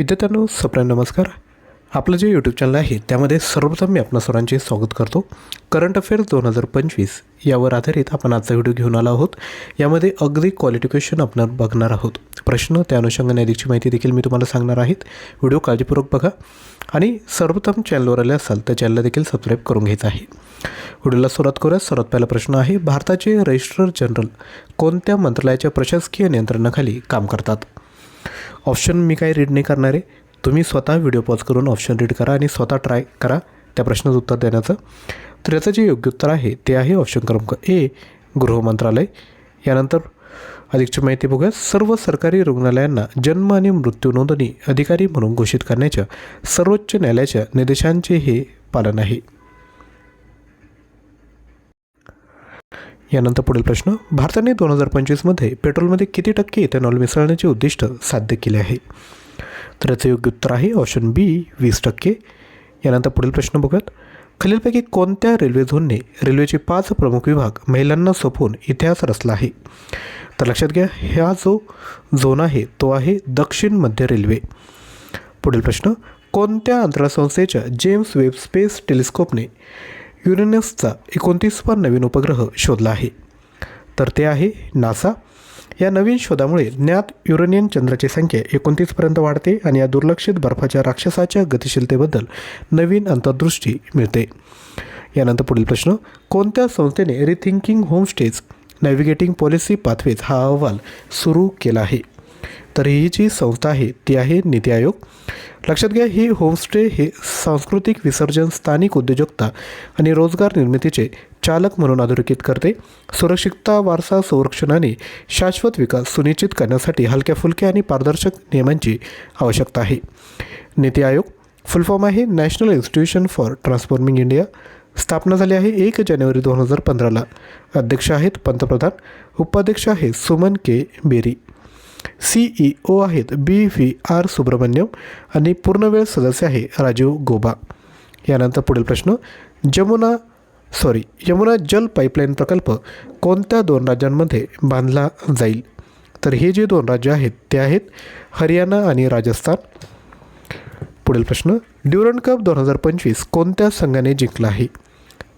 विद्यार्थ्यांनो सप्राय नमस्कार. आपलं जे यूट्यूब चॅनल आहे त्यामध्ये सर्वप्रथम मी आपणा सर्वांचे स्वागत करतो. करंट अफेअर्स दोन हजार पंचवीस यावर आधारित आपण आजचा व्हिडिओ घेऊन आलो आहोत. यामध्ये अगदी क्वालिफिकेशन आपण बघणार आहोत. प्रश्न त्या अनुषंगाने अधिकची माहिती देखील मी तुम्हाला सांगणार आहेत. व्हिडिओ काळजीपूर्वक बघा. आणि सर्वप्रथम चॅनलवर आले असाल तर चॅनलला देखील सबस्क्राईब करून घ्यायचं आहे. व्हिडिओला सुरुवात करूया. सर्वात पहिला प्रश्न आहे भारताचे रजिस्ट्रार जनरल कोणत्या मंत्रालयाच्या प्रशासकीय नियंत्रणाखाली काम करतात? ऑप्शन मी काही रीड नाही करणार आहे. तुम्ही स्वतः व्हिडिओ पॉज करून ऑप्शन रीड करा आणि स्वतः ट्राय करा त्या प्रश्नाचं उत्तर देण्याचं. तर याचं जे योग्य उत्तर आहे ते आहे ऑप्शन क्रमांक ए गृह मंत्रालय. यानंतर अधिकची माहिती बघूया. सर्व सरकारी रुग्णालयांना जन्म आणि मृत्यू नोंदणी अधिकारी म्हणून घोषित करण्याच्या सर्वोच्च न्यायालयाच्या निर्देशांचे हे पालन आहे. यानंतर पुढील प्रश्न भारताने दोन हजार पंचवीसमध्ये पेट्रोलमध्ये किती टक्के इथेनॉल मिसळण्याचे उद्दिष्ट साध्य केले आहे? तर याचं योग्य उत्तर आहे ऑप्शन बी वीस टक्के. यानंतर पुढील प्रश्न बघूयात. खालीलपैकी कोणत्या रेल्वे झोनने रेल्वेचे पाच प्रमुख विभाग महिलांना सोपवून इतिहास रचला आहे? तर लक्षात घ्या ह्या जो झोन आहे तो आहे दक्षिण मध्य रेल्वे. पुढील प्रश्न कोणत्या अंतराळ संस्थेच्या जेम्स वेब स्पेस टेलिस्कोपने युरेनसचा एकोणतीसवा नवीन उपग्रह शोधला आहे. तर ते आहे नासा. या नवीन शोधामुळे ज्ञात युरेनियन चंद्राची संख्या एकोणतीसपर्यंत वाढते आणि या दुर्लक्षित बर्फाच्या राक्षसाच्या गतिशीलतेबद्दल नवीन अंतर्दृष्टी मिळते. यानंतर पुढील प्रश्न कोणत्या संस्थेने rethinking homestays navigating policy pathways हा अहवाल सुरू केला आहे? तर ही जी संस्था आहे ती आहे नीती आयोग. लक्षात घ्या ही होमस्टे हे सांस्कृतिक विसर्जन स्थानिक उद्योजकता आणि रोजगार निर्मितीचे चालक म्हणून अधोरेखित करते. सुरक्षितता वारसा संरक्षण आणि शाश्वत विकास सुनिश्चित करण्यासाठी हलक्या फुलक्या आणि पारदर्शक नियमांची आवश्यकता आहे. नीती आयोग फुल फॉर्म आहे national institution for transforming India स्थापना झाली आहे एक जानेवारी दोन हजार पंधराला. अध्यक्ष आहेत पंतप्रधान उपाध्यक्ष आहेत Suman K. Bery. C E O आहेत बी व्ही आर सुब्रमण्यम आणि पूर्णवेळ सदस्य आहे राजीव गोबा. यानंतर पुढील प्रश्न जमुना सॉरी यमुना जल पाईपलाईन प्रकल्प कोणत्या दोन राज्यांमध्ये बांधला जाईल? तर हे जे दोन राज्य आहेत ते आहेत हरियाणा आणि राजस्थान. पुढील प्रश्न ड्युरंड कप दोन हजार पंचवीस कोणत्या संघाने जिंकला आहे?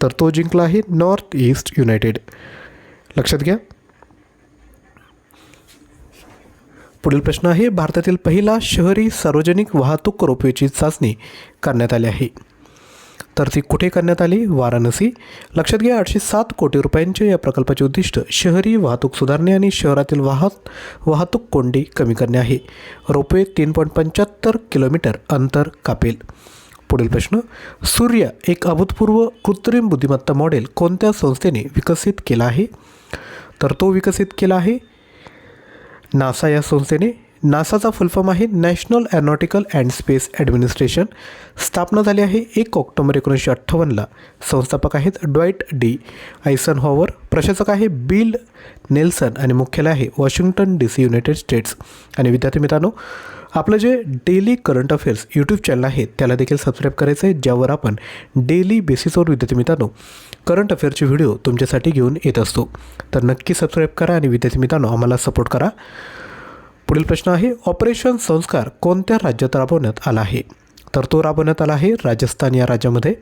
तर तो जिंकला आहे नॉर्थ ईस्ट युनायटेड. लक्षात घ्या पुढील प्रश्न आहे भारतातील पहिला शहरी सार्वजनिक वाहतूक रोपवेची चाचणी करण्यात आली आहे. तर ती कुठे करण्यात आली? वाराणसी. लक्षात घ्या आठशे सात कोटी रुपयांचे या प्रकल्पाचे उद्दिष्ट शहरी वाहतूक सुधारणे आणि शहरातील वाहत वाहतूक कोंडी कमी करणे आहे. रोपवे तीन पॉईंट पंच्याहत्तर किलोमीटर अंतर कापेल. पुढील प्रश्न सूर्य एक अभूतपूर्व कृत्रिम बुद्धिमत्ता मॉडेल कोणत्या संस्थेने विकसित केला आहे? तर तो विकसित केला आहे नासा या संस्थेने नासाचा फुलफॉर्म आहे national aeronautical and space administration स्थापना झाली आहे एक ऑक्टोबर एकोणीसशे अठ्ठावन्नला. संस्थापक आहेत ड्वाईट डी. आयसन हॉवर प्रशासक आहे बिल नेल्सन आणि मुख्यालय आहे Washington D C United States. आणि विद्यार्थी मित्रांनो आपलं जे daily current affairs YouTube channel आहे त्याला देखील सबस्क्राईब करायचं आहे ज्यावर आपण डेली बेसिसवर विद्यार्थी मित्रांनो करंट अफेअरचे व्हिडिओ तुमच्यासाठी घेऊन येत असतो. तर नक्की सबस्क्राईब करा आणि विद्यार्थी मित्रांनो आम्हाला सपोर्ट करा. पुढील प्रश्न आहे ऑपरेशन संस्कार कोणत्या राज्यात राबवण्यात आला आहे? तर तो राबवण्यात आला आहे राजस्थान या राज्यामध्ये.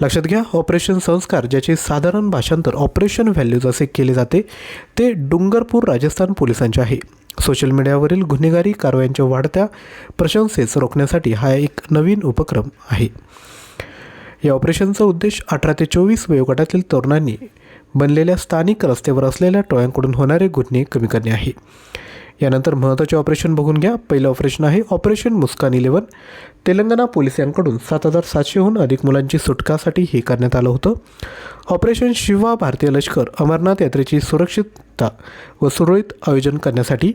लक्षात घ्या ऑपरेशन संस्कार ज्याचे साधारण भाषांतर ऑपरेशन व्हॅल्यूज असे केले जाते ते डुंगरपूर राजस्थान पोलिसांचे आहे. सोशल मीडियावरील गुन्हेगारी कारवायांच्या वाढत्या प्रशंसेस रोखण्यासाठी हा एक नवीन उपक्रम आहे. या ऑपरेशनचा उद्देश अठरा ते चोवीस वयोगटातील तरुणांनी बनलेल्या स्थानिक रस्त्यावर असलेल्या टोळ्यांकडून होणारे गुन्हे कमी करणे आहे. यानंतर महत्त्वाचे ऑपरेशन बघून घ्या. पहिलं ऑपरेशन आहे ऑपरेशन मुस्कान इलेवन तेलंगणा पोलिसांकडून सात हजार सातशेहून अधिक मुलांची सुटकासाठी हे करण्यात आलं होतं. ऑपरेशन शिवा भारतीय लष्कर अमरनाथ यात्रेची सुरक्षितता व सुरळीत आयोजन करण्यासाठी.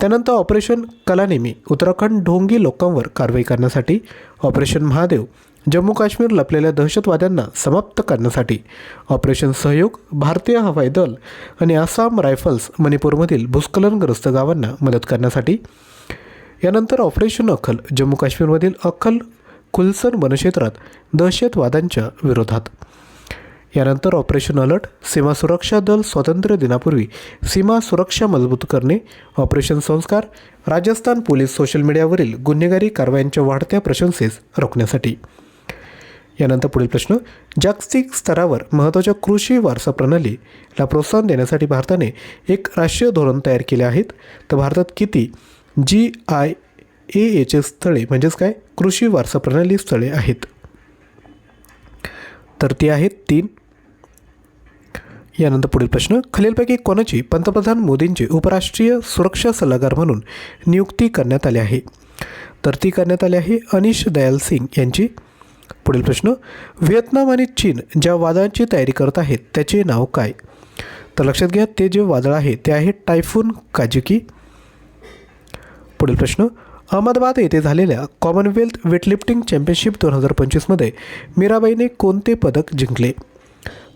त्यानंतर ऑपरेशन कलानेमी उत्तराखंड ढोंगी लोकांवर कारवाई करण्यासाठी ऑपरेशन महादेव. जम्मू काश्मीर लपलेल्या दहशतवाद्यांना समाप्त करण्यासाठी ऑपरेशन सहयोग भारतीय हवाई दल आणि आसाम रायफल्स मणिपूरमधील भूस्खलनग्रस्त गावांना मदत करण्यासाठी. यानंतर ऑपरेशन अखल जम्मू काश्मीरमधील अखल खुलसन वनक्षेत्रात दहशतवाद्यांच्या विरोधात. यानंतर ऑपरेशन अलर्ट सीमा सुरक्षा दल स्वातंत्र्य दिनापूर्वी सीमा सुरक्षा मजबूत करणे ऑपरेशन संस्कार राजस्थान पोलीस सोशल मीडियावरील गुन्हेगारी कारवायांच्या वाढत्या प्रशंसेस रोखण्यासाठी. यानंतर पुढील प्रश्न जागतिक स्तरावर महत्त्वाच्या कृषी वारसा प्रणालीला प्रोत्साहन देण्यासाठी भारताने एक राष्ट्रीय धोरण तयार केले आहेत. तर भारतात किती जी आय ए एचे स्थळे म्हणजेच काय? कृषी वारसा प्रणाली स्थळे आहेत. तर ती आहेत तीन. यानंतर पुढील प्रश्न खालीलपैकी कोणाची पंतप्रधान मोदींची उपराष्ट्रीय सुरक्षा सल्लागार म्हणून नियुक्ती करण्यात आली आहे? तर ती करण्यात आली आहे अनिश दयाल सिंग यांची. पुढील प्रश्न व्हिएतनाम आणि चीन ज्या वादळांची तयारी करत आहेत त्याचे नाव काय? तर लक्षात घ्या ते जे वादळ आहे ते आहे टायफून काजिकी. पुढील प्रश्न अहमदाबाद येथे झालेल्या कॉमनवेल्थ वेटलिफ्टिंग चॅम्पियनशिप दोन हजार पंचवीसमध्ये मीराबाईने कोणते पदक जिंकले?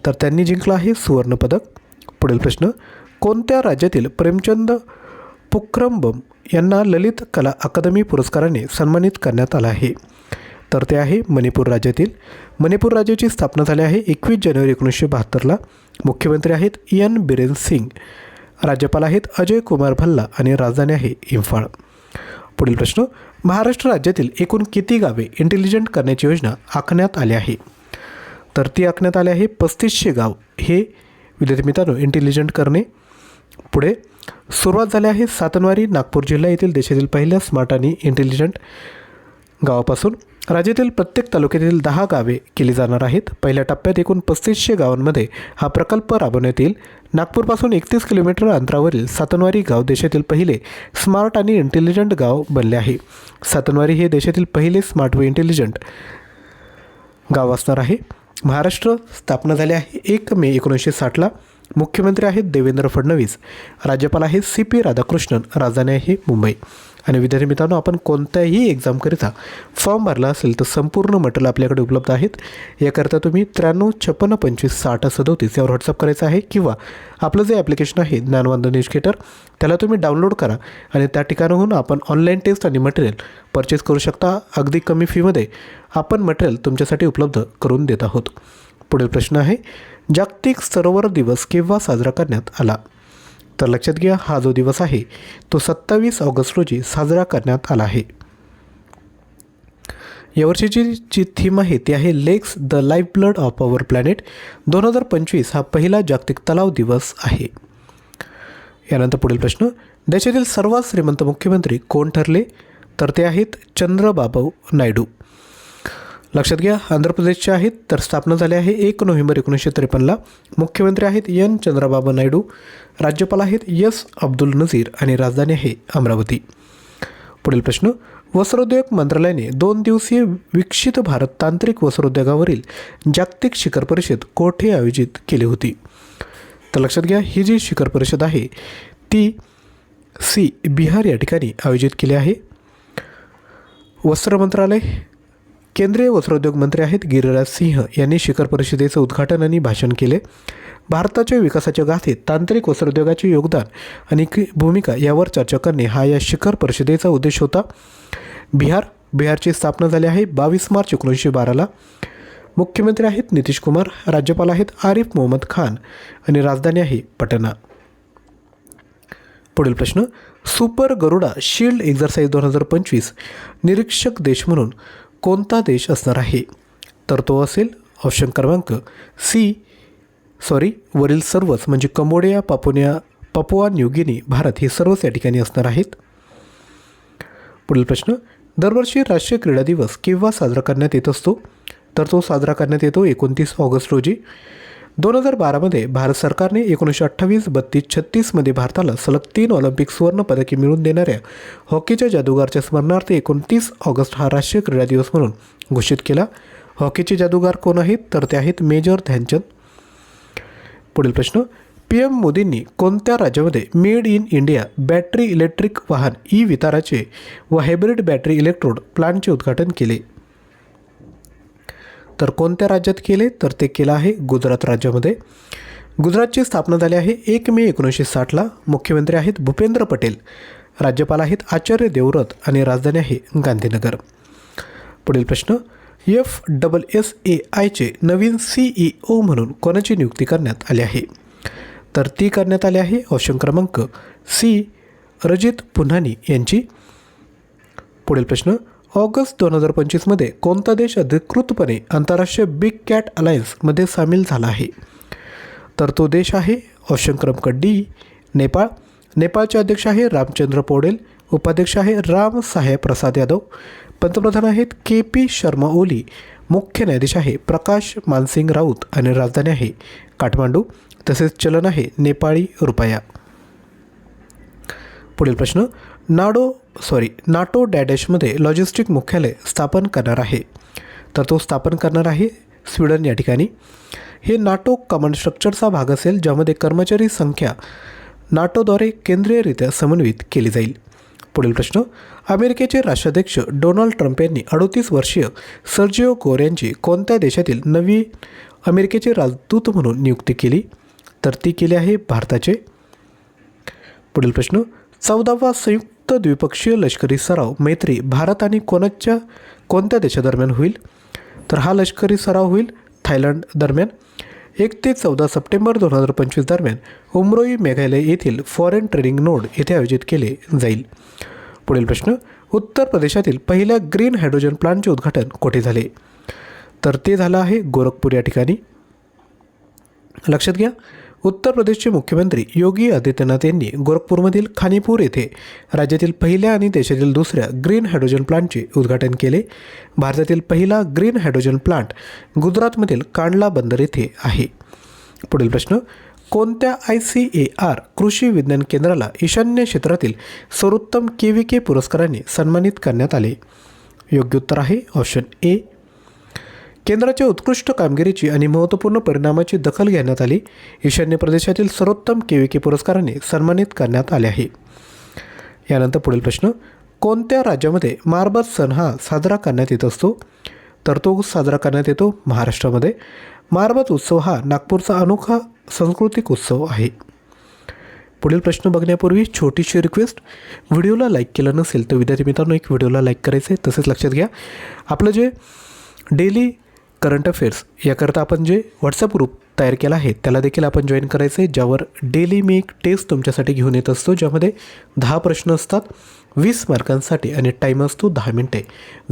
तर त्यांनी जिंकलं आहे सुवर्णपदक पुढील प्रश्न कोणत्या राज्यातील प्रेमचंद पुक्रंबम यांना ललित कला अकादमी पुरस्काराने सन्मानित करण्यात आलं आहे? तर ते आहे मणिपूर राज्यातील. मणिपूर राज्याची स्थापना झाली आहे एकवीस जानेवारी एकोणीसशे बहात्तरला. मुख्यमंत्री आहेत इयन बिरेन सिंग. राज्यपाल आहेत अजय कुमार भल्ला आणि राजधानी आहे इम्फाळ. पुढील प्रश्न महाराष्ट्र राज्यातील एकूण किती गावे इंटेलिजंट करण्याची योजना आखण्यात आली आहे? तर ती आखण्यात आली आहे पस्तीसशे गाव. हे विद्यार्थी मित्रांनो इंटेलिजंट करणे. पुढे सुरुवात झाली आहे सातनवारी नागपूर जिल्हा येथील देशातील पहिल्या स्मार्ट आणि इंटेलिजंट गावापासून. राज्यातील प्रत्येक तालुक्यातील दहा गावे केली जाणार आहेत. पहिल्या टप्प्यात एकूण पस्तीसशे गावांमध्ये हा प्रकल्प राबवण्यात येईल. नागपूरपासून एकतीस किलोमीटर अंतरावरील सातनवारी गाव देशातील पहिले स्मार्ट आणि इंटेलिजंट गाव बनले आहे. सातनवारी हे देशातील पहिले स्मार्ट व इंटेलिजंट गाव असणार आहे. महाराष्ट्र स्थापना झाली आहे एक मे एकोणीसशे साठला. मुख्यमंत्री आहेत देवेंद्र फडणवीस. राज्यपाल आहेत सी पी राधाकृष्णन. राजधानी आहे मुंबई. आणि विद्यार्थी मित्रांनो आपण कोणत्याही एक्झामकरिता फॉर्म भरला असेल तर संपूर्ण मटेरियल आपल्याकडे उपलब्ध आहेत. याकरिता तुम्ही त्र्याण्णव छप्पन्न पंचवीस साठ सदोतीस यावर व्हॉट्सअप करायचं आहे किंवा आपलं जे ॲप्लिकेशन आहे ज्ञानवंदन एज्युकेटर त्याला तुम्ही डाउनलोड करा आणि त्या ठिकाणाहून आपण ऑनलाईन टेस्ट आणि मटेरियल परचेस करू शकता. अगदी कमी फीमध्ये आपण मटेरियल तुमच्यासाठी उपलब्ध करून देत आहोत. पुढील प्रश्न आहे जागतिक सरोवर दिवस केव्हा साजरा करण्यात आला? तर लक्षात घ्या हा जो दिवस आहे तो सत्तावीस ऑगस्ट रोजी साजरा करण्यात आला आहे. यावर्षीची जी थीम आहे ती आहे lakes the life blood of our planet. दोन हजार पंचवीस हा पहिला जागतिक तलाव दिवस आहे. यानंतर पुढील प्रश्न देशातील सर्वात श्रीमंत मुख्यमंत्री कोण ठरले? तर ते आहेत चंद्रबाबू नायडू. लक्षात घ्या आंध्र प्रदेशचे आहेत तर स्थापना झाली आहे एक नोव्हेंबर एकोणीसशे त्रेपन्नला. मुख्यमंत्री आहेत एन. चंद्रबाबू नायडू राज्यपाल आहेत यस अब्दुल नझीर आणि राजधानी आहे अमरावती. पुढील प्रश्न वस्त्रोद्योग मंत्रालयाने दोन दिवसीय विकसित भारत तांत्रिक वस्त्रोद्योगावरील जागतिक शिखर परिषद कोठे आयोजित केली होती? तर लक्षात घ्या ही जी शिखर परिषद आहे ती सी. बिहार या ठिकाणी आयोजित केली आहे. वस्त्र मंत्रालय केंद्रीय वस्त्रोद्योग मंत्री आहेत गिरिराज सिंह. यांनी शिखर परिषदेचं उद्घाटन आणि भाषण केले. भारताच्या विकासाच्या गाथेत तांत्रिक वस्त्रोद्योगाचे योगदान आणि भूमिका यावर चर्चा करणे हा या शिखर परिषदेचा उद्देश होता. बिहार बिहारची स्थापना झाली आहे बावीस मार्च एकोणीसशे बाराला. मुख्यमंत्री आहेत नितीश कुमार राज्यपाल आहेत आरिफ मोहम्मद खान आणि राजधानी आहे पटना. पुढील प्रश्न सुपर गरुडा शिल्ड एक्झरसाईज दोन हजार पंचवीस निरीक्षक देश म्हणून कोणता देश असणार आहे? तर तो असेल ऑप्शन क्रमांक सी. सॉरी वरील सर्वच म्हणजे कंबोडिया पापुनिया पपुआ न्यूगिनी भारत हे सर्वच या ठिकाणी असणार आहेत. पुढील प्रश्न दरवर्षी राष्ट्रीय क्रीडा दिवस केव्हा साजरा करण्यात येत असतो? तर तो साजरा करण्यात येतो एकोणतीस ऑगस्ट रोजी. दोन हजार बारामध्ये भारत सरकारने एकोणीसशे अठ्ठावीस बत्तीस छत्तीसमध्ये भारताला सलग तीन ऑलिम्पिक सुवर्ण पदके मिळवून देणाऱ्या हॉकीच्या जादूगारच्या स्मरणार्थ एकोणतीस ऑगस्ट हा राष्ट्रीय क्रीडा दिवस म्हणून घोषित केला. हॉकीचे जादूगार कोण आहेत? तर ते आहेत मेजर ध्यानचंद. पुढील प्रश्न. पी एम मोदींनी कोणत्या राज्यामध्ये made in India battery electric वाहन ई विताराचे व हायब्रिड बॅटरी इलेक्ट्रोड प्लांटचे उद्घाटन केले? तर कोणत्या राज्यात केले? तर ते केलं आहे गुजरात राज्यामध्ये. गुजरातची स्थापना झाली आहे एक मे एकोणीसशे साठला. मुख्यमंत्री आहेत भूपेंद्र पटेल. राज्यपाल आहेत आचार्य देवव्रत आणि राजधानी आहे गांधीनगर. पुढील प्रश्न एफ डबल एस ए आयचे नवीन सीईओ ओ म्हणून कोणाची नियुक्ती करण्यात आली आहे? तर ती करण्यात आली आहे ऑप्शन क्रमांक सी रजित पुन्हानी यांची. पुढील प्रश्न ऑगस्ट दोन हजार पंचवीसमध्ये कोणता देश अधिकृतपणे आंतरराष्ट्रीय बिग कॅट अलायन्समध्ये सामील झाला आहे? तर तो देश आहे ऑप्शन क्रमांक डी नेपाळ. नेपाळचे अध्यक्ष आहे रामचंद्र पोडेल. उपाध्यक्ष आहे राम साहेब प्रसाद यादव. पंतप्रधान आहेत के पी शर्मा ओली. मुख्य न्यायाधीश आहे प्रकाश मानसिंग राऊत आणि राजधानी आहे काठमांडू. तसेच चलन आहे नेपाळी रुपया. पुढील प्रश्न. नाडो सॉरी नाटो डॅडॅशमध्ये लॉजिस्टिक मुख्यालय स्थापन करणार आहे. तर तो स्थापन करणार आहे स्वीडन या ठिकाणी. हे नाटो कमांड स्ट्रक्चरचा भाग असेल ज्यामध्ये कर्मचारी संख्या नाटोद्वारे केंद्रीयरित्या समन्वित केली जाईल. पुढील प्रश्न अमेरिकेचे राष्ट्राध्यक्ष डोनाल्ड ट्रम्प यांनी अडोतीस वर्षीय सर्जिओ गोर यांची कोणत्या देशातील नवी अमेरिकेचे राजदूत म्हणून नियुक्ती केली? तर ती केली आहे भारताचे. पुढील प्रश्न चौदावा संयुक्त द्विपक्षीय लष्करी सराव मैत्री भारत आणि कोणच्या कोणत्या देशादरम्यान होईल? तर हा लष्करी सराव होईल थायलंड दरम्यान. एक ते चौदा सप्टेंबर दोन हजार पंचवीस दरम्यान उमरोई मेघालय येथील फॉरेन ट्रेडिंग नोड येथे आयोजित केले जाईल. पुढील प्रश्न उत्तर प्रदेशातील पहिल्या ग्रीन हायड्रोजन प्लांटचे उद्घाटन कोठे झाले? तर ते झालं आहे गोरखपूर या ठिकाणी. लक्षात घ्या उत्तर प्रदेशचे मुख्यमंत्री योगी आदित्यनाथ यांनी गोरखपूरमधील खानीपूर येथे राज्यातील पहिल्या आणि देशातील दुसऱ्या ग्रीन हायड्रोजन प्लांटचे उद्घाटन केले. भारतातील पहिला ग्रीन हायड्रोजन प्लांट गुजरातमधील कांडला बंदर येथे आहे. पुढील प्रश्न कोणत्या आय सी ए आर कृषी विज्ञान केंद्राला ईशान्य क्षेत्रातील सर्वोत्तम के व्ही के पुरस्काराने सन्मानित करण्यात आले? योग्य उत्तर आहे ऑप्शन ए केंद्राच्या उत्कृष्ट कामगिरीची आणि महत्त्वपूर्ण परिणामाची दखल घेण्यात आली. ईशान्य प्रदेशातील सर्वोत्तम के के पुरस्काराने सन्मानित करण्यात आले आहे. यानंतर पुढील प्रश्न. कोणत्या राज्यामध्ये मारबत सण हा साजरा करण्यात येत असतो? तर तो साजरा करण्यात येतो महाराष्ट्रामध्ये. मारबत उत्सव हा नागपूरचा अनोखा सांस्कृतिक उत्सव आहे. पुढील प्रश्न बघण्यापूर्वी छोटीशी रिक्वेस्ट. व्हिडिओला लाईक केलं नसेल तर विद्यार्थी मित्रांनो एक व्हिडिओला लाईक करायचं आहे तसेच लक्षात घ्या. आपलं जे डेली करंट अफेअर्स याकरता आपण जे व्हॉट्सअप ग्रुप तयार केला आहे त्याला देखील आपण जॉईन करायचं आहे ज्यावर डेली मी एक टेस्ट तुमच्यासाठी घेऊन येत असतो ज्यामध्ये दहा प्रश्न असतात वीस मार्कांसाठी आणि टाईम असतो दहा मिनटे.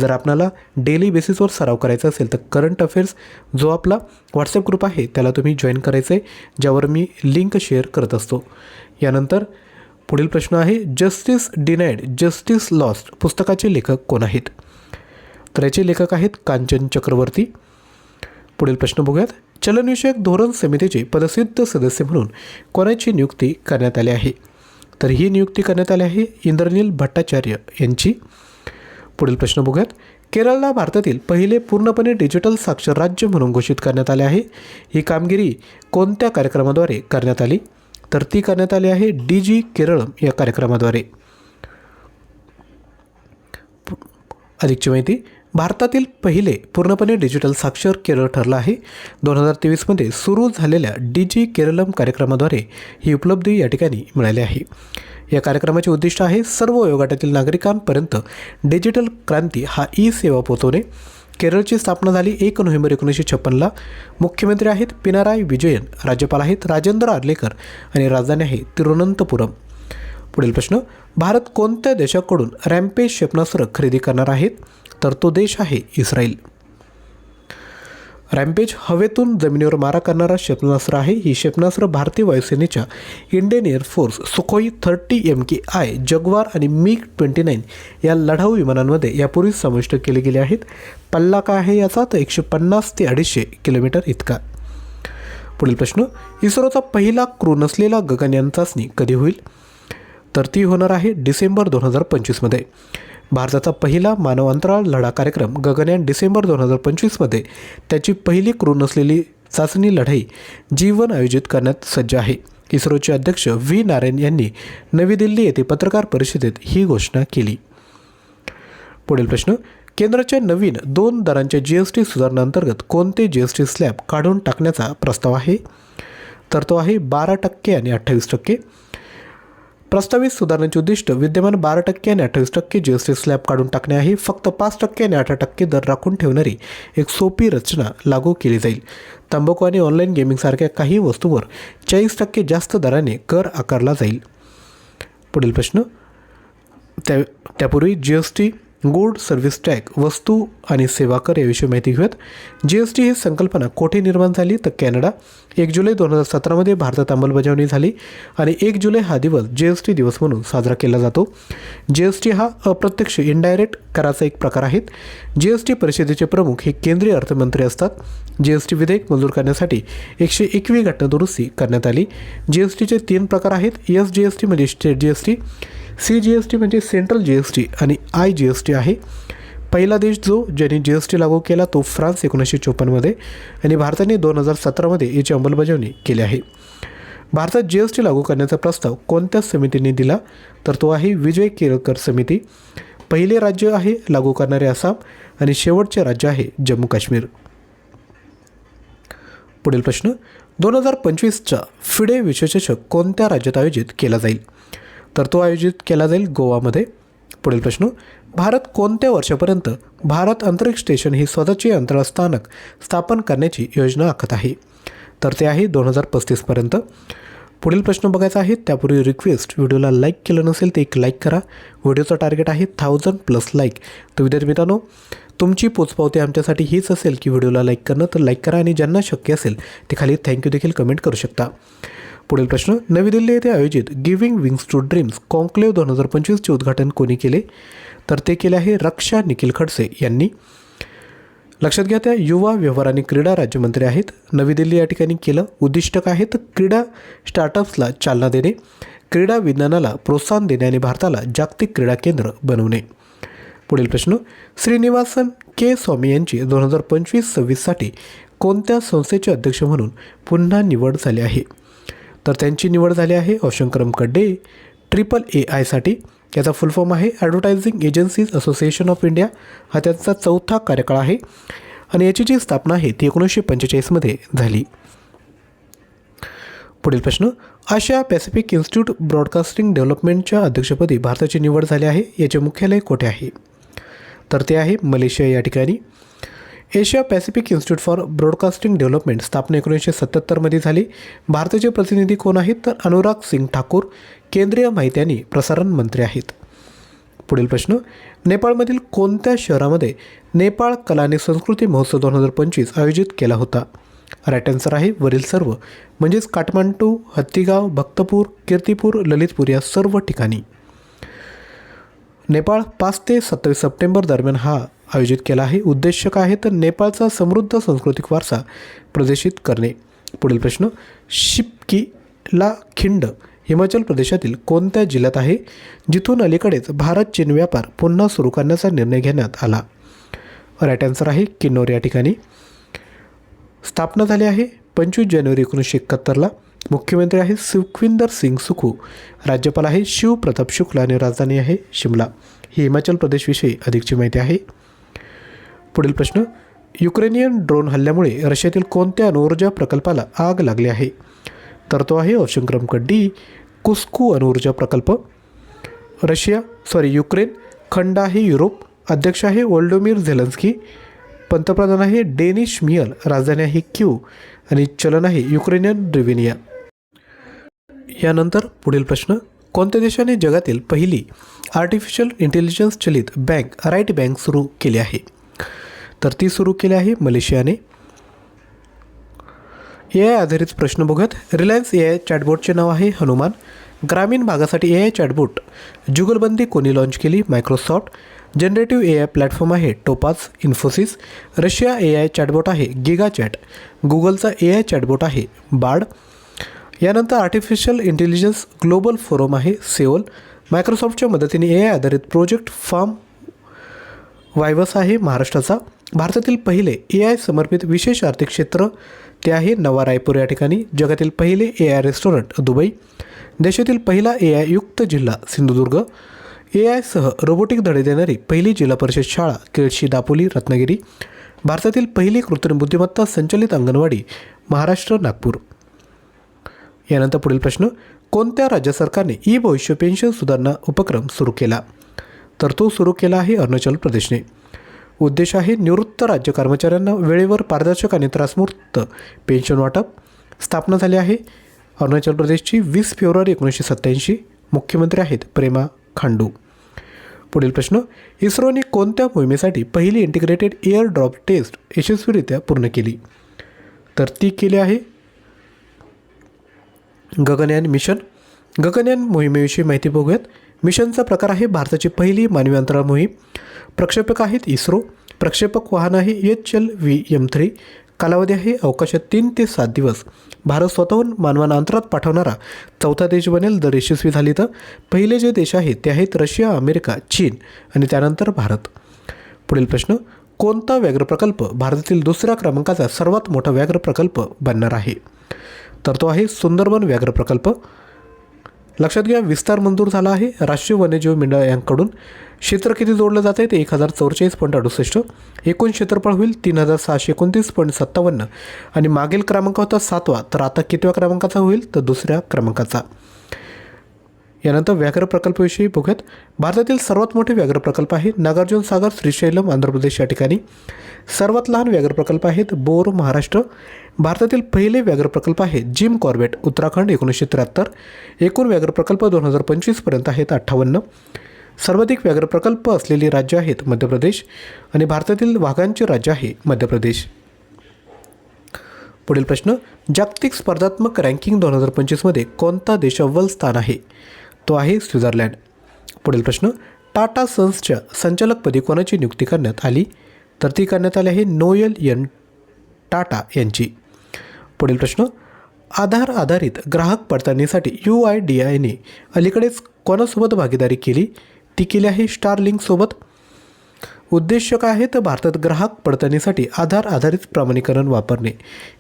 जर आपणाला डेली बेसिसवर सराव करायचा असेल तर करंट अफेअर्स जो आपला व्हॉट्सअप ग्रुप आहे त्याला तुम्ही जॉईन करायचं आहे ज्यावर मी लिंक शेअर करत असतो. यानंतर पुढील प्रश्न आहे जस्टिस डिनाईड जस्टिस लॉस्ट पुस्तकाचे लेखक कोण आहेत? तर याचे लेखक आहेत कांचन चक्रवर्ती. पुढील प्रश्न बघूयात. चलनविषयक धोरण समितीचे पदसिद्ध सदस्य म्हणून कोणाची नियुक्ती करण्यात आली आहे? तर ही नियुक्ती करण्यात आली आहे इंद्रनील भट्टाचार्य यांची. पुढील प्रश्न बघूयात. केरळला भारतातील पहिले पूर्णपणे डिजिटल साक्षर राज्य म्हणून घोषित करण्यात आले आहे. ही कामगिरी कोणत्या कार्यक्रमाद्वारे करण्यात आली? तर ती करण्यात आली आहे डी जी केरळम या कार्यक्रमाद्वारे. अधिकची माहिती. भारतातील पहिले पूर्णपणे डिजिटल साक्षर केरळ ठरलं आहे. दोन हजार तेवीसमध्ये सुरू झालेल्या डी जी केरळम कार्यक्रमाद्वारे ही उपलब्धी या ठिकाणी मिळाली आहे. या कार्यक्रमाचे उद्दिष्ट आहे सर्व वयोगटातील नागरिकांपर्यंत डिजिटल क्रांती हा ई सेवा पोहोचवणे. केरळची स्थापना झाली एक नोव्हेंबर एकोणीसशे छप्पनला. मुख्यमंत्री आहेत पिनाराय विजयन राज्यपाल आहेत राजेंद्र आर्लेकर आणि राजधानी आहे तिरुवनंतपुरम. पुढील प्रश्न भारत कोणत्या देशाकडून रॅम्पेज क्षेपणास्त्र खरेदी करणार आहेत? तर तो देश आहे इस्रायल. रॅम्पेज हवेतून जमिनीवर मारा करणारा क्षेपणास्त्र आहे. ही क्षेपणास्त्र भारतीय वायुसेनेच्या Indian air force Sukhoi thirty M K I Jaguar आणि मिग ट्वेंटी नाईन या लढाऊ विमानांमध्ये यापूर्वीच समाविष्ट केले गेले आहेत. पल्ला काय आहे याचा? तर एकशे पन्नास ते अडीचशे किलोमीटर इतका. पुढील प्रश्न इस्रोचा पहिला क्रू नसलेला गगनयान चाचणी कधी होईल? तर ती होणार आहे डिसेंबर दोन हजार पंचवीसमध्ये. भारताचा पहिला मानव अंतराळ लढा कार्यक्रम गगनयान डिसेंबर दोन हजार पंचवीसमध्ये. त्याची पहिली क्रू नसलेली चाचणी लढाई जीवन आयोजित करण्यात सज्ज आहे. इस्रोचे अध्यक्ष व्ही नारायण यांनी नवी दिल्ली येथे पत्रकार परिषदेत ही घोषणा केली. पुढील प्रश्न केंद्राच्या नवीन दोन दरांच्या जी एस टी सुधारणांतर्गत कोणते जी एस टी स्लॅब काढून टाकण्याचा प्रस्ताव आहे? तर तो आहे बारा टक्के आणि अठ्ठावीस टक्के. प्रस्तावित सुधारणेचे उद्दिष्ट विद्यमान बारा टक्के आणि अठ्ठावीस टक्के जी एस टी स्लॅब काढून टाकणे आहे. फक्त पाच टक्के आणि अठरा टक्के दर राखून ठेवणारी एक सोपी रचना लागू केली जाईल. तंबाखू आणि ऑनलाईन गेमिंगसारख्या काही वस्तूवर चाळीस टक्के जास्त दराने कर आकारला जाईल. पुढील प्रश्न. त्या त्यापूर्वी G S T good service tax वस्तू आणि सेवा कर याविषयी माहिती घेऊयात. जी एस टी ही संकल्पना कोठे निर्माण झाली? तर कॅनडा. एक जुलै दोन हजार सतरामध्ये भारतात अंमलबजावणी झाली आणि एक जुलै हा दिवस जी एस टी दिवस म्हणून साजरा केला जातो. जी एस टी हा अप्रत्यक्ष इनडायरेक्ट कराचा एक प्रकार आहे. जी एस टी परिषदेचे प्रमुख हे केंद्रीय अर्थमंत्री असतात. जी एस टी विधेयक मंजूर करण्यासाठी एकशे एकवी घटना दुरुस्ती करण्यात आली. जी एस टीचे तीन प्रकार आहेत. एस जी एस टी म्हणजे state G S T C G S T म्हणजे सेंट्रल जी एस टी आणि आय जी एस टी आहे. पहिला देश जो ज्यांनी जी एस टी लागू केला तो फ्रान्स एकोणीसशे चोपन्नमध्ये आणि भारताने दोन हजार सतरामध्ये याची अंमलबजावणी केली आहे. भारतात जी एस टी लागू करण्याचा प्रस्ताव कोणत्या समितीने दिला? तर तो आहे विजय केरकर समिती. पहिले राज्य आहे लागू करणारे आसाम आणि शेवटचे राज्य आहे जम्मू काश्मीर. पुढील प्रश्न दोन हजार पंचवीसचा फिडे विश्वचषक कोणत्या राज्यात आयोजित केला जाईल? तर तो आयोजित केला जाईल गोवामध्ये. पुढील प्रश्न भारत कोणत्या वर्षापर्यंत भारत अंतरिक्ष स्टेशन ही स्वतःचे अंतराळ स्थानक स्थापन करण्याची योजना आखत आहे? तर ते आहे दोन हजार पस्तीसपर्यंत पुढील प्रश्न बघायचा आहे त्यापूर्वी रिक्वेस्ट व्हिडिओला लाईक केलं नसेल तर एक लाईक करा. व्हिडिओचं टार्गेट आहे थाउजंड प्लस लाईक तर विद्यार्थी मित्रांनो तुमची पोचपावती आमच्यासाठी हीच असेल की व्हिडिओला लाईक करणं तर लाईक करा आणि ज्यांना शक्य असेल ते खाली थँक्यू देखील कमेंट करू शकता. पुढील प्रश्न नवी दिल्ली येथे आयोजित giving wings to dreams conclave दोन हजार पंचवीसचे उद्घाटन कोणी केले? तर ते केले आहे रक्षा निखिल खडसे यांनी. लक्षात घ्या त्या युवा व्यवहार आणि क्रीडा राज्यमंत्री आहेत. नवी दिल्ली या ठिकाणी केलं उद्दिष्ट काय आहे तर क्रीडा स्टार्टअप्सला चालना देणे क्रीडा विज्ञानाला प्रोत्साहन देणे आणि भारताला जागतिक क्रीडा केंद्र बनवणे. पुढील प्रश्न श्रीनिवासन के स्वामी यांची दोन हजार पंचवीस सव्वीससाठी कोणत्या संस्थेचे अध्यक्ष म्हणून पुन्हा निवड झाली आहे? तर त्यांची निवड झाली आहे. अवशंकरम कड्डे डे ट्रिपल ए आयसाठी याचा फुल फॉर्म आहे. Advertising agencies association of India हा त्यांचा चौथा कार्यकाळ आहे. आणि याची जी स्थापना आहे ती एकोणीसशे पंचेचाळीसमध्ये झाली. पुढील प्रश्न. आशिया पॅसिफिक इन्स्टिट्यूट ब्रॉडकास्टिंग डेव्हलपमेंटच्या अध्यक्षपदी भारताची निवड झाली आहे. याचे मुख्यालय कोठे आहे? तर ते आहे मलेशिया या ठिकाणी. Asia Pacific institute for broadcasting development स्थापना एकोणीसशे सत्त्याहत्तरमध्ये झाली. भारताचे प्रतिनिधी कोण आहेत? तर अनुराग सिंग ठाकूर केंद्रीय माहिती आणि प्रसारण मंत्री आहेत. पुढील प्रश्न नेपाळमधील कोणत्या शहरामध्ये नेपाळ कला आणि संस्कृती महोत्सव दोन हजार पंचवीस आयोजित केला होता? राईट आन्सर आहे वरील सर्व म्हणजेच काठमांडू हत्तीगाव भक्तपूर कीर्तीपूर ललितपूर या सर्व ठिकाणी. नेपाळ पाच ते सत्तावीस सप्टेंबर दरम्यान हा आयोजित केला आहे. उद्देश काय आहे तर नेपाळचा समृद्ध सांस्कृतिक वारसा प्रदर्शित करणे. पुढील प्रश्न शिपकीला खिंड हिमाचल प्रदेशातील कोणत्या जिल्ह्यात आहे? जिथून अलीकडेच भारत चीन व्यापार पुन्हा सुरू करण्याचा निर्णय घेण्यात आला. राईट आन्सर आहे किन्नौर. या ठिकाणी स्थापना झाली आहे पंचवीस जानेवारी एकोणीसशे एकाहत्तरला. मुख्यमंत्री आहे सुखविंदर सिंग सुखू. राज्यपाल आहे शिवप्रताप शुक्ला आणि राजधानी आहे शिमला. ही हिमाचल प्रदेशविषयी अधिकची माहिती आहे. पुढील प्रश्न युक्रेनियन ड्रोन हल्ल्यामुळे रशियातील कोणत्या अणुऊर्जा प्रकल्पाला आग लागली आहे? तर तो आहे ऑप्शन क्रमांक डी कुस्कू अणुऊर्जा प्रकल्प. रशिया सॉरी युक्रेन खंड आहे युरोप अध्यक्ष आहे ओल्डोमिर झेलन्स्की पंतप्रधान आहे डेनिश मियल राजधानी आहे क्यू आणि चलन आहे युक्रेनियन रिव्हिनिया. यानंतर पुढील प्रश्न कोणत्या देशाने जगातील पहिली आर्टिफिशियल इंटेलिजन्स चलित बँक राईट बँक सुरू केली आहे? तर ती सुरू केली आहे मलेशियाने. ए आय आधारित प्रश्न बघत रिलायन्स ए आय चॅटबोटचे नाव आहे हनुमान. ग्रामीण भागासाठी ए आय चॅटबोट. जुगलबंदी कोणी लॉन्च केली? Microsoft generative A I platform आहे Topaz Infosys Russia A I chatbot आहे गिगा चॅट गुगलचा ए आय चॅटबोट आहे बार्ड यानंतर आर्टिफिशियल इंटेलिजन्स ग्लोबल फोरम आहे सेओल मायक्रोसॉफ्टच्या मदतीने ए आय आधारित प्रोजेक्ट फार्म वायवस आहे महाराष्ट्राचा. भारतातील पहिले ए आय समर्पित विशेष आर्थिक क्षेत्र ते आहे नवा रायपूर या ठिकाणी. जगातील पहिले ए आय रेस्टॉरंट दुबई. देशातील पहिला ए आय युक्त जिल्हा सिंधुदुर्ग. ए आयसह रोबोटिक धडे देणारी पहिली जिल्हा परिषद शाळा केळशी दापोली रत्नागिरी. भारतातील पहिली कृत्रिम बुद्धिमत्ता संचलित अंगणवाडी महाराष्ट्र नागपूर. यानंतर पुढील प्रश्न कोणत्या राज्य सरकारने ई भविष्य पेन्शन सुधारणा उपक्रम सुरू केला? तर तो सुरू केला आहे अरुणाचल प्रदेशने. उद्देश आहे निवृत्त राज्य कर्मचाऱ्यांना वेळेवर पारदर्शक आणि त्रासमुक्त पेन्शन वाटप. स्थापना झाली आहे. अरुणाचल प्रदेशची वीस फेब्रुवारी एकोणीसशे सत्त्याऐंशी. मुख्यमंत्री आहेत प्रेमा खांडू. पुढील प्रश्न इस्रोने कोणत्या मोहिमेसाठी पहिली इंटिग्रेटेड एअर ड्रॉप टेस्ट यशस्वीरित्या पूर्ण केली? तर ती केली आहे गगनयान मिशन. गगनयान मोहिमेविषयी माहिती बघूयात. मिशनचा प्रकार आहे भारताची पहिली मानवी अंतराळ मोहीम. प्रक्षेपक आहेत इस्रो. प्रक्षेपक वाहन आहे H L V M three. कालावधी आहे अवकाशात तीन ते सात दिवस. भारत स्वतःहून मानवांना अंतरात पाठवणारा चौथा देश बनेल जर यशस्वी झाली तर. पहिले जे देश आहेत ते आहेत रशिया अमेरिका चीन आणि त्यानंतर भारत. पुढील प्रश्न कोणता व्याघ्र प्रकल्प भारतातील दुसऱ्या क्रमांकाचा सर्वात मोठा व्याघ्र प्रकल्प बनणार आहे? तर तो आहे सुंदरबन व्याघ्र प्रकल्प. लक्षात घ्या विस्तार मंजूर झाला आहे. राष्ट्रीय वन्यजीव मंडळ यांकडून क्षेत्र किती जोडलं जात आहे? ते एक हजार चौवेचाळीस पॉईंट अडुसष्ट. एकूण क्षेत्रफळ होईल तीन हजार सहाशे एकोणतीस पॉईंट सत्तावन्न. आणि मागील क्रमांक होता सातवा. तर आता कितव्या क्रमांकाचा होईल? तर दुसऱ्या क्रमांकाचा. यानंतर व्याघ्र प्रकल्पाविषयी बघूयात. भारतातील सर्वात मोठे व्याघ्र प्रकल्प आहे नागार्जुन सागर श्रीशैलम आंध्र प्रदेश या ठिकाणी. सर्वात लहान व्याघ्र प्रकल्प आहेत बोर महाराष्ट्र. भारतातील पहिले व्याघ्र प्रकल्प आहे जिम कॉर्बेट उत्तराखंड एकोणीसशे त्र्याहत्तर. एकूण व्याघ्र प्रकल्प दोन हजार पंचवीसपर्यंत आहेत अठ्ठावन्न. सर्वाधिक व्याघ्र प्रकल्प असलेली राज्य आहेत मध्य प्रदेश आणि भारतातील वाघांचे राज्य आहे मध्य प्रदेश. पुढील प्रश्न जागतिक स्पर्धात्मक रँकिंग दोन हजार पंचवीसमध्ये कोणता देश अव्वल स्थान आहे? तो आहे स्वित्झर्लंड. पुढील प्रश्न टाटा सन्सच्या संचालकपदी कोणाची नियुक्ती करण्यात आली? तर ती करण्यात आली आहे नोयल एन. टाटा यांची. पुढील प्रश्न आधार आधारित ग्राहक पडताळणीसाठी यू आय डी आयने अलीकडेच कोणासोबत भागीदारी केली? ती केली आहे स्टारलिंकसोबत उद्देश काय आहे तर भारतात ग्राहक पडताळणीसाठी आधार आधारित प्रमाणीकरण वापरणे.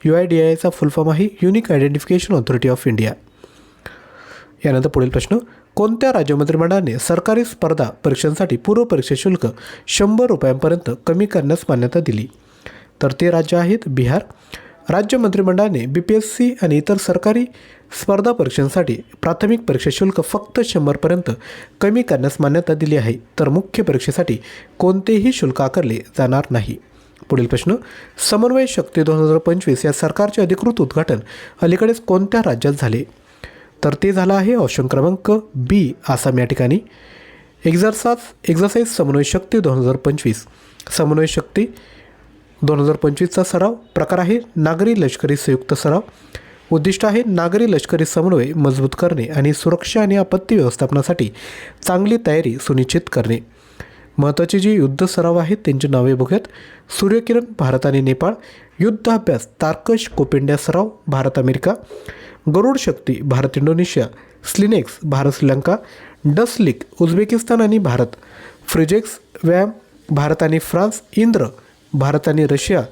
यू आय डी आयचा फुल फॉर्म आहे unique identification authority of India यानंतर पुढील प्रश्न कोणत्या राज्य मंत्रिमंडळाने सरकारी स्पर्धा परीक्षांसाठी पूर्व परीक्षा शुल्क शंभर रुपयांपर्यंत कमी करण्यास मान्यता दिली? तर ते राज्य आहेत बिहार. राज्य मंत्रिमंडळाने बी पी एस सी आणि इतर सरकारी स्पर्धा परीक्षांसाठी प्राथमिक परीक्षा शुल्क फक्त शंभरपर्यंत कमी करण्यास मान्यता दिली आहे. तर मुख्य परीक्षेसाठी कोणतेही शुल्क आकारले जाणार नाही. पुढील प्रश्न समन्वय शक्ती दोन हजार पंचवीस या सरकारचे अधिकृत उद्घाटन अलीकडेच कोणत्या राज्यात झाले? तर ते झालं आहे ऑप्शन क्रमांक बी आसाम या ठिकाणी. एक्झरसाज एक्झरसाईज समन्वय शक्ती दोन हजार पंचवीस. समन्वय शक्ती दोन हजार पंचवीसचा सराव. प्रकार आहे नागरी लष्करी संयुक्त सराव. उद्दिष्ट आहे नागरी लष्करी समन्वय मजबूत करणे आणि सुरक्षा आणि आपत्ती व्यवस्थापनासाठी चांगली तयारी सुनिश्चित करणे. महत्त्वाचे जे युद्ध सराव आहेत त्यांची नावे बघूयात. सूर्यकिरण भारत आणि नेपाळ. युद्ध अभ्यास तारकश कोपिंड्या सराव Bharat America Garuda Shakti Bharat Indonesia SLINEX Bharat Sri Lanka Dustlik Uzbekistan आणि भारत फ्रिजेक्स व्यायाम भारत आणि फ्रान्स इंद्र भारत आणि रशिया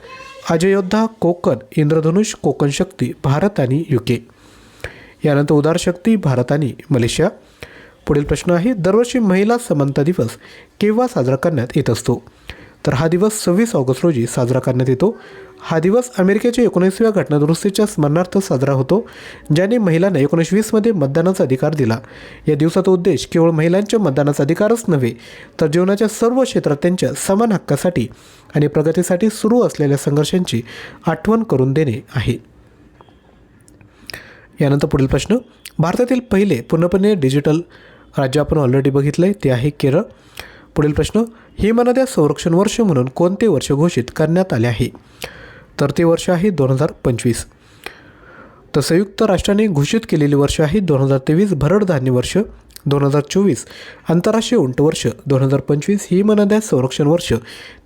अजयोद्धा कोकण इंद्रधनुष कोकण शक्ती भारत आणि युके यानंतर उदार शक्ती भारत आणि मलेशिया. पुढील प्रश्न आहे दरवर्षी महिला समानता दिवस केव्हा साजरा करण्यात येत असतो? तर हा दिवस सव्वीस ऑगस्ट रोजी साजरा करण्यात येतो. हा दिवस अमेरिकेच्या एकोणीसव्या घटनादुरुस्तीच्या स्मरणार्थ साजरा होतो ज्याने महिलांना एकोणीसशे वीसमध्ये मतदानाचा अधिकार दिला. या दिवसाचा उद्देश केवळ महिलांच्या मतदानाचा अधिकारच नव्हे तर जीवनाच्या सर्व क्षेत्रात त्यांच्या समान हक्कासाठी आणि प्रगतीसाठी सुरू असलेल्या संघर्षांची आठवण करून देणे आहे. यानंतर पुढील प्रश्न. भारतातील पहिले पूर्णपणे डिजिटल राज्य आपण ऑलरेडी बघितलं आहे ते आहे केरळ. पुढील प्रश्न. हिमनद्या संरक्षण वर्ष म्हणून कोणते वर्ष घोषित करण्यात आले आहे? तर ते वर्ष आहे दोन हजार पंचवीस. तर संयुक्त राष्ट्राने घोषित केलेली वर्ष आहे दोन हजार तेवीस भरड धान्य वर्ष दोन हजार चोवीस. आंतरराष्ट्रीय उंट वर्ष दोन हजार पंचवीस हिमनद्या संरक्षण वर्ष.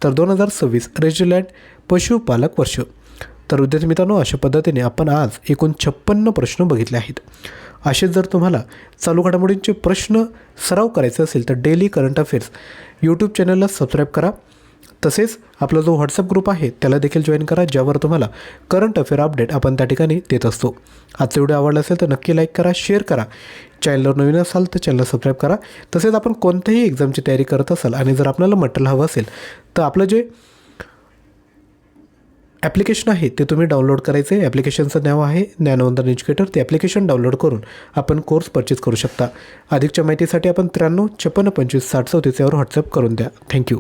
तर दोन हजार सव्वीस रेजिलँड पशुपालक वर्ष. तर विद्यार्थी मित्रांनो अशा पद्धतीने आपण आज एकूण छप्पन्न प्रश्न बघितले आहेत. असेच जर तुम्हाला चालू घडामोडींचे प्रश्न सराव करायचे असेल तर डेली करंट अफेअर्स यूट्यूब चॅनलला सबस्क्राईब करा. तसेच आपला जो व्हॉट्सअप ग्रुप आहे त्याला देखील जॉईन करा ज्यावर तुम्हाला करंट अफेअर अपडेट आपण त्या ठिकाणी देत असतो. आजचा व्हिडिओ आवडला असेल तर नक्की लाईक करा शेअर करा. चॅनलवर नवीन असाल तर चॅनल सबस्क्राईब करा. तसेच आपण कोणत्याही एक्झामची तयारी करत असाल आणि जर आपल्याला मटेरियल हवं असेल तर आपलं जे ॲप्लिकेशन आहे ते तुम्ही डाउनलोड करायचे ॲप्लिकेशनचं नाव आहे ज्ञानवंदन एज्युकेटर ते ॲप्लिकेशन डाउनलोड करून आपण कोर्स परचेस करू शकता. अधिकच्या माहितीसाठी आपण त्र्याण्णव छप्पन्न पंचवीस साठ चौतीस यावर व्हॉट्सअप करून द्या. थँक्यू